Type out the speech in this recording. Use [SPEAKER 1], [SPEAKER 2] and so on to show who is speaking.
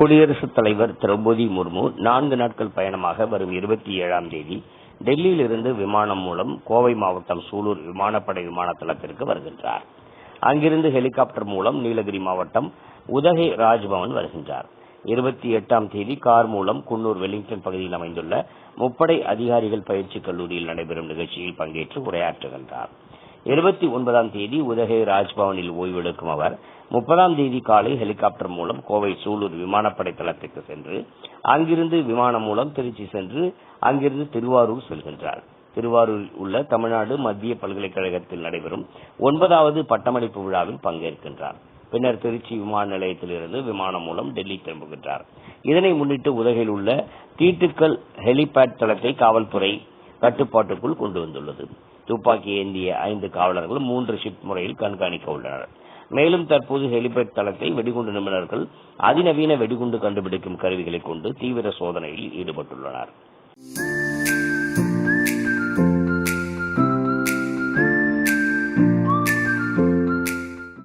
[SPEAKER 1] குடியரசுத் தலைவர் திரௌபதி முர்மு நான்கு நாட்கள் பயணமாக வரும் இருபத்தி ஏழாம் தேதி டெல்லியிலிருந்து விமானம் மூலம் கோவை மாவட்டம் சூலூர் விமானப்படை விமான தளத்திற்கு வருகின்றார். அங்கிருந்து ஹெலிகாப்டர் மூலம் நீலகிரி மாவட்டம் உதகை ராஜ்பவன் வருகின்றார். இருபத்தி எட்டாம் தேதி கார் மூலம் குன்னூர் வெலிங்டன் பகுதியில் அமைந்துள்ள முப்படை அதிகாரிகள் பயிற்சி கல்லூரியில் நடைபெறும் நிகழ்ச்சியில் பங்கேற்று உரையாற்றுகின்றார். இருபத்தி ஒன்பதாம் தேதி உதகை ராஜ்பவனில் ஓய்வெடுக்கும் அவர். முப்பதாம் தேதி காலை ஹெலிகாப்டர் மூலம் கோவை சூலூர் விமானப்படை தளத்திற்கு சென்று அங்கிருந்து விமானம் மூலம் திருச்சி சென்று அங்கிருந்து திருவாரூர் செல்கின்றார். திருவாரூரில் உள்ள தமிழ்நாடு மத்திய பல்கலைக்கழகத்தில் நடைபெறும் ஒன்பதாவது பட்டமளிப்பு விழாவில் பங்கேற்கின்றார். பின்னர் திருச்சி விமான நிலையத்திலிருந்து விமானம் மூலம் டெல்லி திரும்புகின்றார். இதனை முன்னிட்டு உதகையில் உள்ள தீட்டுக்கல் ஹெலிபேட் தளத்தை காவல்துறை கட்டுப்பாட்டுக்குள் கொண்டு வந்துள்ளது. துப்பாக்கி ஏந்திய ஐந்து காவலர்கள் மூன்று ஷிப்ட் முறையில் கண்காணிக்க உள்ளனர். மேலும் தற்போது ஹெலிபேட் தளத்தை வெடிகுண்டு நிபுணர்கள் அதிநவீன வெடிகுண்டு கண்டுபிடிக்கும் கருவிகளை கொண்டு தீவிர சோதனையில் ஈடுபட்டுள்ளனர்.